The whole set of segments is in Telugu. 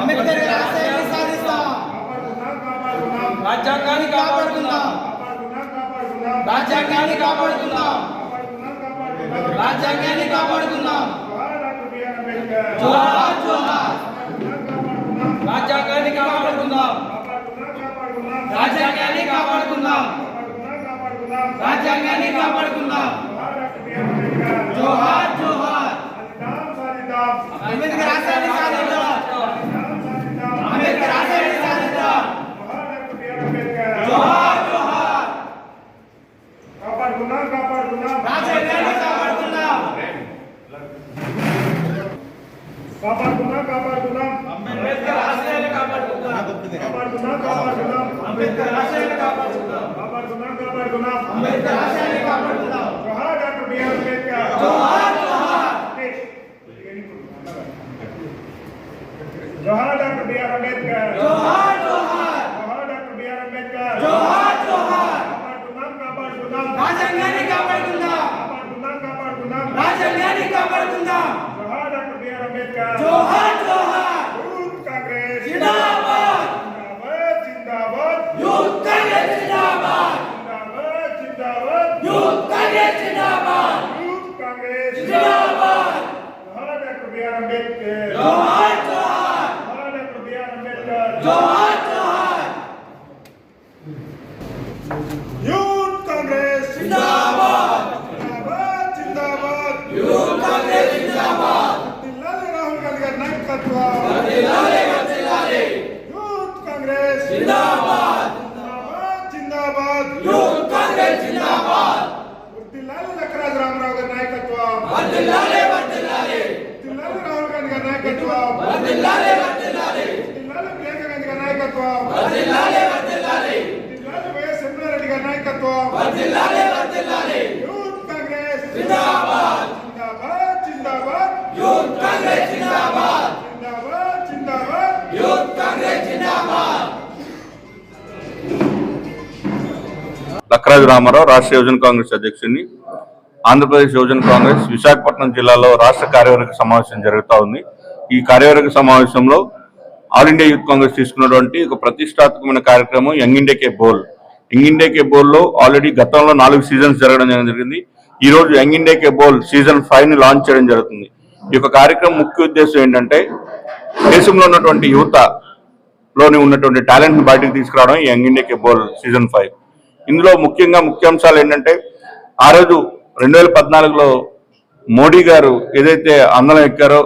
అంబేద్కర్. సాధిస్తాం కాపాడుకుందాం కాపాడుకుందాం రాజ్యాంగాన్ని కాపాడుకుందాం. కాపాడుకుందాం రాజ్యాంగాన్ని కాపాడుకుందాం. కాపాడుకుందాం. రాజ్యాంగాన్ని కాపాడుకుందాం జోహార్ డాక్టర్ బిఆర్ అంబేద్కర్ జోహార్ జోహార్ సాధిద్దాం సాధిద్దాం అంబేద్కర్ ఆశయాన్ని సాధిద్దాం సాధిద్దాం అంబేద్కర్ ఆశయాన్ని సాధిద్దాం జోహార్ డాక్టర్ బిఆర్ అంబేద్కర్ జోహార్ జోహార్ కాపాడుకుందాం కాపాడుకుందాం రాజ్యాంగాన్ని కాపాడుకుందాం కాపాడుకుందాం కాపాడుకుందాం అంబేద్కర్ ఆశయాన్ని కాపాడుకుందాం కాపాడుకుందాం అంబేద్కర్ ఆశయాన్ని కాపాడుకుందాం కాపాడుకుందాం కాపాడుకుందాం అంబేద్కర్ ఆశయాన్ని కాపాడుకుందాం జోహార్ doctor BR Ambedkar Ambedkar. Jai Jai. Bharat Ambedkar. Jai. Nataraju Ramarao రాష్ట్ర యువజన కాంగ్రెస్ అధ్యక్షుడిని ఆంధ్రప్రదేశ్ యువజన కాంగ్రెస్ విశాఖపట్నం జిల్లాలో రాష్ట్ర కార్యవర్గ సమావేశం జరుగుతూ ఉంది. ఈ కార్యవర్గ సమావేశంలో ఆల్ ఇండియా యూత్ కాంగ్రెస్ తీసుకున్నటువంటి ఒక ప్రతిష్టాత్మకమైన కార్యక్రమం young India ke bol. Young India ke బోల్లో already గతంలో నాలుగు సీజన్స్ జరగడం జరిగింది. ఈ రోజు young India ke bol season ఫైవ్ని launch చేయడం జరుగుతుంది. ఈ యొక్క కార్యక్రమం ముఖ్య ఉద్దేశం ఏంటంటే దేశంలో ఉన్నటువంటి యువత లోని ఉన్నటువంటి టాలెంట్ని బయటకు తీసుకురావడం ఈ young India ke bol season five. ఇందులో ముఖ్యంగా ముఖ్యాంశాలు ఏంటంటే ఆ రోజు రెండు వేల పద్నాలుగులో మోడీ గారు ఏదైతే అందలం ఎక్కారో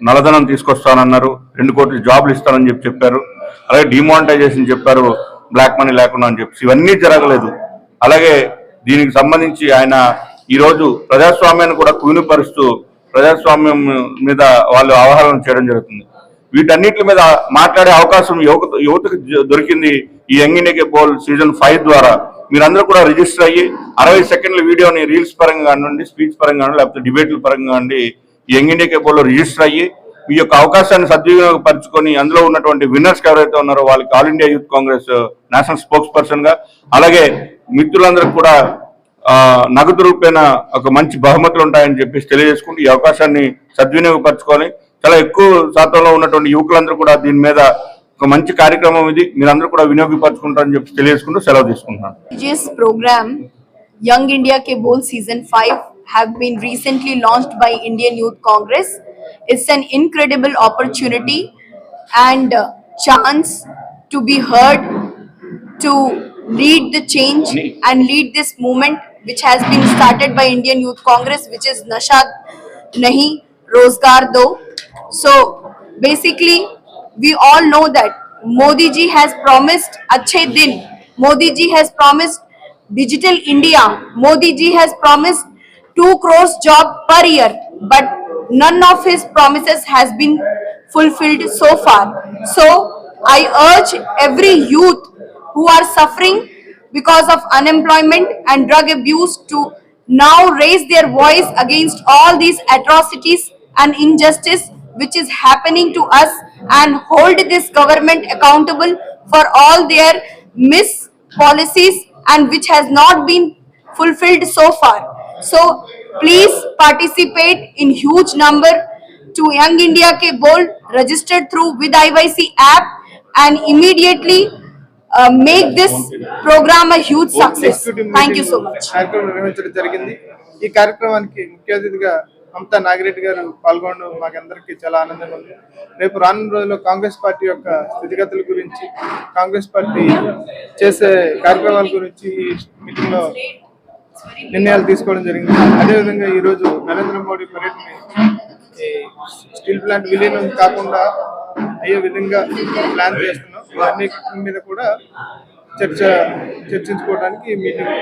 నల్లధనం తీసుకొస్తానన్నారు రెండు కోట్లు జాబ్లు ఇస్తానని చెప్పి చెప్పారు అలాగే డిమానిటైజేషన్ చెప్పారు బ్లాక్ మనీ లేకుండా అని చెప్పి ఇవన్నీ జరగలేదు. అలాగే దీనికి సంబంధించి ఆయన ఈరోజు ప్రజాస్వామ్యాన్ని కూడా కూనిపరుస్తూ ప్రజాస్వామ్యం మీద వాళ్ళు అవహేళన చేయడం జరుగుతుంది. వీటన్నిటి మీద మాట్లాడే అవకాశం యువత యువతకు దొరికింది ఈ young India bol season five ద్వారా. మీరందరూ కూడా రిజిస్టర్ అయ్యి అరవై సెకండ్ల వీడియోని రీల్స్ పరంగా కానివ్వండి స్పీచ్ పరంగా కానివ్వండి లేకపోతే డిబేట్ల పరంగా కానివ్వండి ఈ యంగ్ ఇండియా రిజిస్టర్ అయ్యి మీ యొక్క అవకాశాన్ని సద్వినియోగపరచుకొని అందులో ఉన్నటువంటి విన్నర్స్ ఎవరైతే ఉన్నారో వాళ్ళకి all India youth Congress national spokes పర్సన్గా అలాగే మిత్రులందరికి కూడా నగదు రూపేణ ఒక మంచి బహుమతులు ఉంటాయని చెప్పేసి తెలియజేసుకుంటూ ఈ అవకాశాన్ని సద్వినియోగపరచుకొని చాలా ఎక్కువ శాతంలో ఉన్నటువంటి యువకులందరూ కూడా దీని మీద ఒక మంచి కార్యక్రమం ఇది మీరందరూ కూడా వినియోగపరచుకుంటారని చెప్పి తెలియజేసుకుంటూ సెలవు తీసుకుంటున్నాను prestigious program Young India Ke Bol Season 5 have been recently launched by Indian Youth Congress. It's an incredible opportunity and uh, chance to be heard to lead the change and lead this movement which has been started by Indian Youth Congress which is Nasha Nahi Rozgar Do. So basically we all know that Modi ji has promised Achhe Din. Modi ji has promised Digital India. Modi ji has promised 2 crores job per year. But none of his promises has been fulfilled so far. So I urge every youth who are suffering because of unemployment and drug abuse to now raise their voice against all these atrocities and injustice which is happening to us and hold this government accountable for all their mis policies and which has not been fulfilled so far. So please participate in huge number to Young India Ke Bold registered through with IYC app and immediately uh, make this program a huge success. Executive Thank you so meeting much. కార్యక్రమం నిర్వహించడం జరిగింది ఈ కార్యక్రమానికి ముఖ్య అతిథిగా Mamata Nagireddy గారు పాల్గొనడం మాకందరికీ చాలా ఆనందంగా ఉంది. రేపు రానున్న రోజుల్లో కాంగ్రెస్ పార్టీ యొక్క స్థితిగతుల గురించి కాంగ్రెస్ పార్టీ చేసే కార్యక్రమాల గురించి ఈ మీటింగ్లో నిర్ణయాలు తీసుకోవడం జరిగింది. అదేవిధంగా ఈరోజు నరేంద్ర మోడీ పర్యటన ఈ స్టీల్ ప్లాంట్ విలీనం కాకుండా అయ్యే విధంగా ప్లాన్ చేస్తున్నాం. ఇవన్నీ మీద కూడా చర్చ చర్చించుకోవడానికి మీటింగ్